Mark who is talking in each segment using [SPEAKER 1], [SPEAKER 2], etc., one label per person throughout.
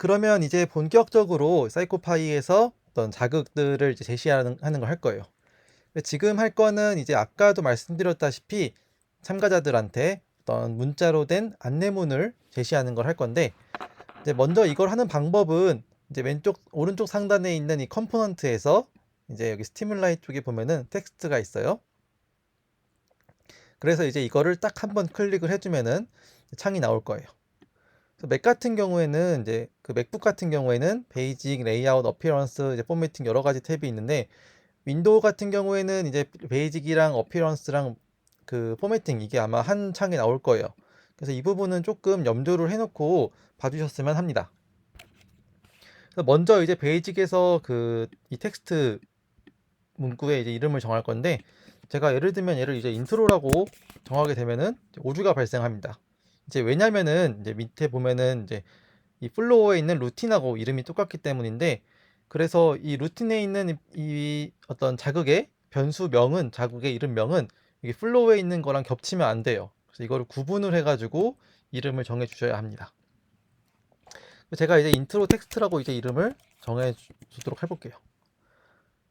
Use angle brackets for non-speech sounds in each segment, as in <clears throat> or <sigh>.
[SPEAKER 1] 그러면 이제 본격적으로 사이코파이에서 어떤 자극들을 이제 제시하는 하는 걸 할 거예요. 지금 할 거는 이제 아까도 말씀드렸다시피 참가자들한테 어떤 문자로 된 안내문을 제시하는 걸 할 건데 이제 먼저 이걸 하는 방법은 이제 왼쪽 오른쪽 상단에 있는 이 컴포넌트에서 이제 여기 스티뮬라이 쪽에 보면은 텍스트가 있어요. 그래서 이제 이거를 딱 한번 클릭을 해주면은 창이 나올 거예요. 그래서 맥 같은 경우에는 이제 그 맥북 같은 경우에는 베이직, 레이아웃, 어피어런스, 이제 포매팅 여러 가지 탭이 있는데 윈도우 같은 경우에는 이제 베이직이랑 어피어런스랑 그 포매팅 이게 아마 한 창에 나올 거예요. 그래서 이 부분은 조금 염두를 해놓고 봐주셨으면 합니다. 그래서 먼저 이제 베이직에서 그 이 텍스트 문구에 이제 이름을 정할 건데 제가 예를 들면 얘를 이제 인트로라고 정하게 되면은 오류가 발생합니다. 이제 왜냐면은 이제 밑에 보면은 이제 이 플로어에 있는 루틴하고 이름이 똑같기 때문인데 그래서 이 루틴에 있는 이, 이 어떤 자극의 변수명은 자극의 이름명은 이게 플로어에 있는 거랑 겹치면 안 돼요. 그래서 이거를 구분을 해가지고 이름을 정해 주셔야 합니다. 제가 이제 인트로 텍스트라고 이제 이름을 정해 주도록 해볼게요.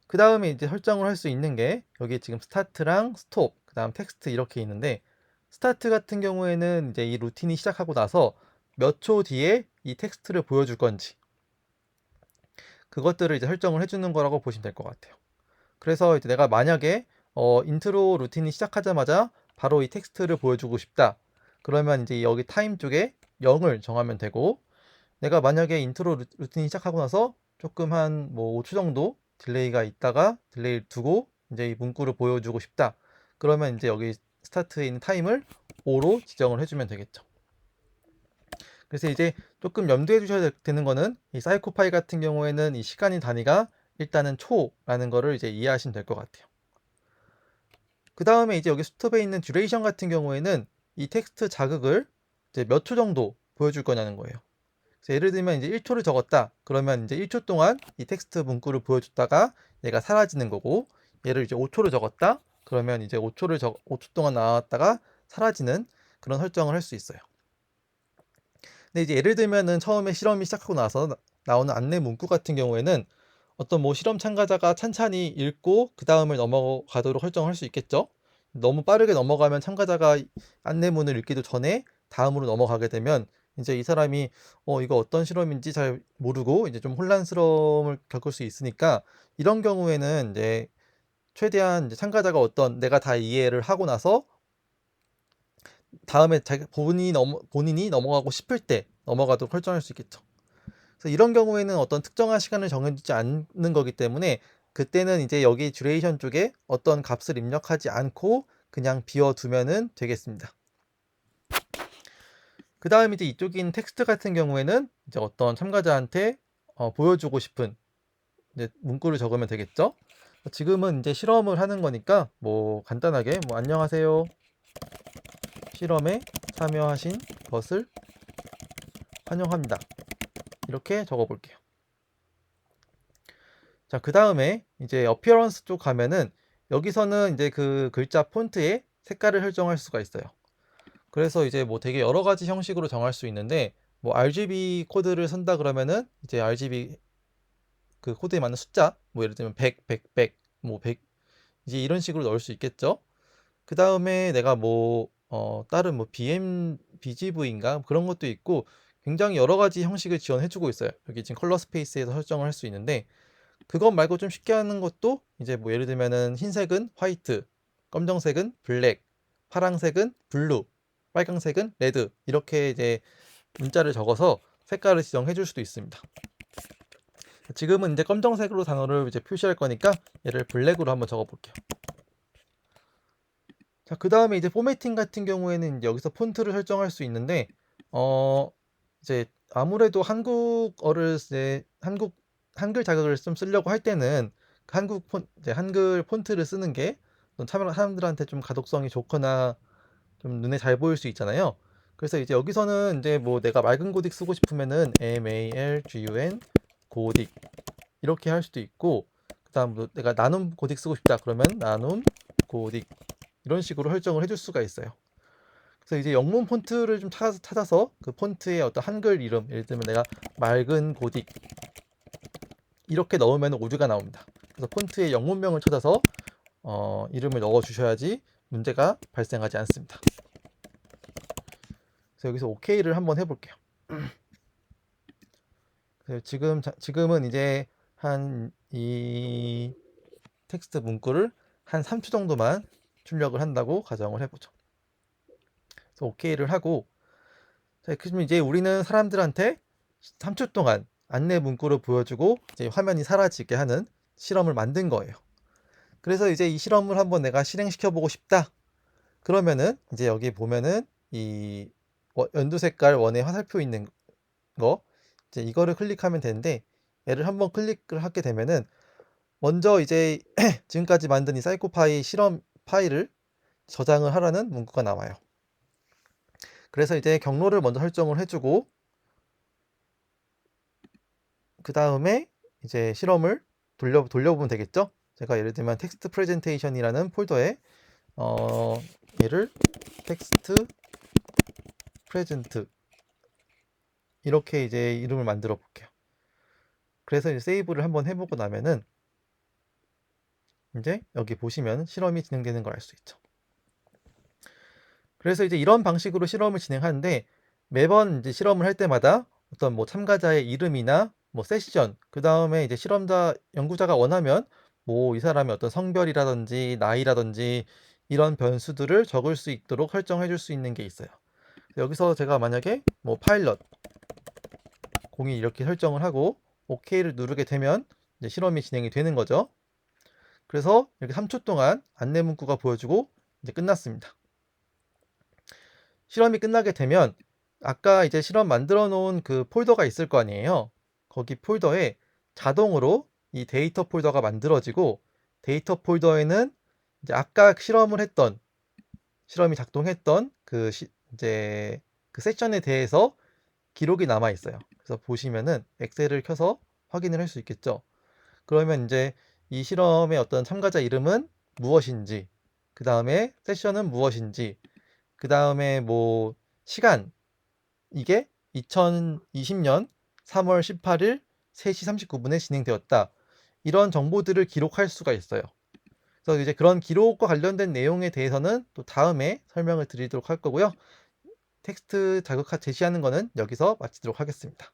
[SPEAKER 1] 그 다음에 이제 설정을 할 수 있는 게 여기 지금 스타트랑 스톱, 그 다음 텍스트 이렇게 있는데 스타트 같은 경우에는 이제 이 루틴이 시작하고 나서 몇 초 뒤에 이 텍스트를 보여줄 건지 그것들을 이제 설정을 해주는 거라고 보시면 될 것 같아요. 그래서 이제 내가 만약에 어, 인트로 루틴이 시작하자마자 바로 이 텍스트를 보여주고 싶다. 그러면 이제 여기 타임 쪽에 0을 정하면 되고 내가 만약에 인트로 루- 루틴이 시작하고 나서 조금 한 뭐 5초 정도 딜레이가 있다가 딜레이를 두고 이제 이 문구를 보여주고 싶다. 그러면 이제 여기 스타트에 있는 타임을 5로 지정을 해주면 되겠죠. 그래서 이제 조금 염두해 주셔야 될- 되는 거는 이 사이코파이 같은 경우에는 이 시간의 단위가 일단은 초라는 거를 이제 이해하시면 될 것 같아요. 그 다음에 이제 여기 스톱에 있는 듀레이션 같은 경우에는 이 텍스트 자극을 이제 몇 초 정도 보여줄 거냐는 거예요. 그래서 예를 들면 이제 1초를 적었다. 그러면 이제 1초 동안 이 텍스트 문구를 보여줬다가 얘가 사라지는 거고 얘를 이제 5초를 적었다. 그러면 이제 5초를 적 5초 동안 나왔다가 사라지는 그런 설정을 할 수 있어요. 근데 이제 예를 들면은 처음에 실험이 시작하고 나서 나- 나오는 안내 문구 같은 경우에는 어떤 뭐 실험 참가자가 찬찬히 읽고 그 다음을 넘어가도록 설정할 수 있겠죠. 너무 빠르게 넘어가면 참가자가 이 안내문을 읽기도 전에 다음으로 넘어가게 되면 이제 이 사람이 어 이거 어떤 실험인지 잘 모르고 이제 좀 혼란스러움을 겪을 수 있으니까 이런 경우에는 이제 최대한 참가자가 어떤 내가 다 이해를 하고 나서 다음에 자기 본인이 넘어 본인이 넘어가고 싶을 때 넘어가도록 설정할 수 있겠죠. 그래서 이런 경우에는 어떤 특정한 시간을 정해주지 않는 거기 때문에 그때는 이제 여기 듀레이션 쪽에 어떤 값을 입력하지 않고 그냥 비워두면은 되겠습니다. 그 다음 이제 이쪽인 텍스트 같은 경우에는 이제 어떤 참가자한테 어, 보여주고 싶은 문구를 적으면 되겠죠. 지금은 이제 실험을 하는 거니까 뭐 간단하게 뭐 안녕하세요. 실험에 참여하신 것을 환영합니다. 이렇게 적어 볼게요. 자, 그 다음에 이제 어피어런스 쪽 가면은 여기서는 이제 그 글자 폰트의 색깔을 설정할 수가 있어요. 그래서 이제 뭐 되게 여러 가지 형식으로 정할 수 있는데 뭐 RGB 코드를 쓴다 그러면은 이제 RGB 그 코드에 맞는 숫자 뭐 예를 들면 100, 100, 100, 뭐 100 이제 이런 식으로 넣을 수 있겠죠. 그 다음에 내가 뭐 어, 다른 뭐 BM, BGV인가 그런 것도 있고 굉장히 여러 가지 형식을 지원해주고 있어요. 여기 지금 컬러 스페이스에서 설정을 할 수 있는데 그것 말고 좀 쉽게 하는 것도 이제 뭐 예를 들면은 흰색은 화이트, 검정색은 블랙, 파랑색은 블루, 빨강색은 레드 이렇게 이제 문자를 적어서 색깔을 지정해 줄 수도 있습니다. 지금은 이제 검정색으로 단어를 이제 표시할 거니까 얘를 블랙으로 한번 적어 볼게요. 자, 그 다음에 이제 포매팅 같은 경우에는 여기서 폰트를 설정할 수 있는데, 어, 이제 아무래도 한국어를 이제 한국 한글 자극을 좀 쓰려고 할 때는 그 한국 폰 이제 한글 폰트를 쓰는 게 사람들한테 좀 가독성이 좋거나 좀 눈에 잘 보일 수 있잖아요. 그래서 이제 여기서는 이제 뭐 내가 맑은 고딕 쓰고 싶으면은 M A L G U N 고딕 이렇게 할 수도 있고 그다음 뭐 내가 나눔 고딕 쓰고 싶다 그러면 나눔 고딕 이런 식으로 설정을 해줄 수가 있어요. 그래서 이제 영문 폰트를 좀 찾아서, 찾아서 그 폰트의 어떤 한글 이름, 예를 들면 내가 맑은 고딕 이렇게 넣으면 오류가 나옵니다. 그래서 폰트의 영문명을 찾아서 어, 이름을 넣어 주셔야지 문제가 발생하지 않습니다. 그래서 여기서 OK를 한번 해볼게요. 그래서 지금 자- 지금은 이제 한 이 텍스트 문구를 한 3초 정도만 출력을 한다고 가정을 해보죠. 그래서 OK를 하고 자, 그러면 이제 우리는 사람들한테 3초 동안 안내 문구를 보여주고 이제 화면이 사라지게 하는 실험을 만든 거예요. 그래서 이제 이 실험을 한번 내가 실행시켜 보고 싶다. 그러면은 이제 여기 보면은 이 워- 연두 색깔 원의 화살표 있는 거 이제 이거를 클릭하면 되는데 얘를 한번 클릭을 하게 되면은 먼저 이제 <clears throat> 지금까지 만든 이 사이코파이 실험 파일을 저장을 하라는 문구가 나와요. 그래서 이제 경로를 먼저 설정을 해주고 그 다음에 이제 실험을 돌려 돌려보면 되겠죠? 제가 예를 들면 텍스트 프레젠테이션이라는 폴더에 어 얘를 텍스트 프레젠트 이렇게 이제 이름을 만들어 볼게요. 그래서 이제 세이브를 한번 해보고 나면은 이제 여기 보시면 실험이 진행되는 걸 알 수 있죠. 그래서 이제 이런 방식으로 실험을 진행하는데 매번 이제 실험을 할 때마다 어떤 뭐 참가자의 이름이나 뭐 세션, 그 다음에 이제 실험자, 연구자가 원하면 뭐 이 사람의 어떤 성별이라든지 나이라든지 이런 변수들을 적을 수 있도록 설정해 줄 수 있는 게 있어요. 여기서 제가 만약에 뭐 파일럿 공이 이렇게 설정을 하고 OK를 누르게 되면 이제 실험이 진행이 되는 거죠. 그래서 이렇게 3초 동안 안내 문구가 보여주고 이제 끝났습니다. 실험이 끝나게 되면 아까 이제 실험 만들어 놓은 그 폴더가 있을 거 아니에요. 거기 폴더에 자동으로 이 데이터 폴더가 만들어지고 데이터 폴더에는 이제 아까 실험을 했던 실험이 작동했던 그 시, 이제 그 세션에 대해서 기록이 남아 있어요. 그래서 보시면은 엑셀을 켜서 확인을 할 수 있겠죠. 그러면 이제 이 실험의 어떤 참가자 이름은 무엇인지, 그 다음에 세션은 무엇인지, 그 다음에 뭐 시간 이게 2020년 3월 18일 3시 39분에 진행되었다. 이런 정보들을 기록할 수가 있어요. 그래서 이제 그런 기록과 관련된 내용에 대해서는 또 다음에 설명을 드리도록 할 거고요. 텍스트 자극화 제시하는 거는 여기서 마치도록 하겠습니다.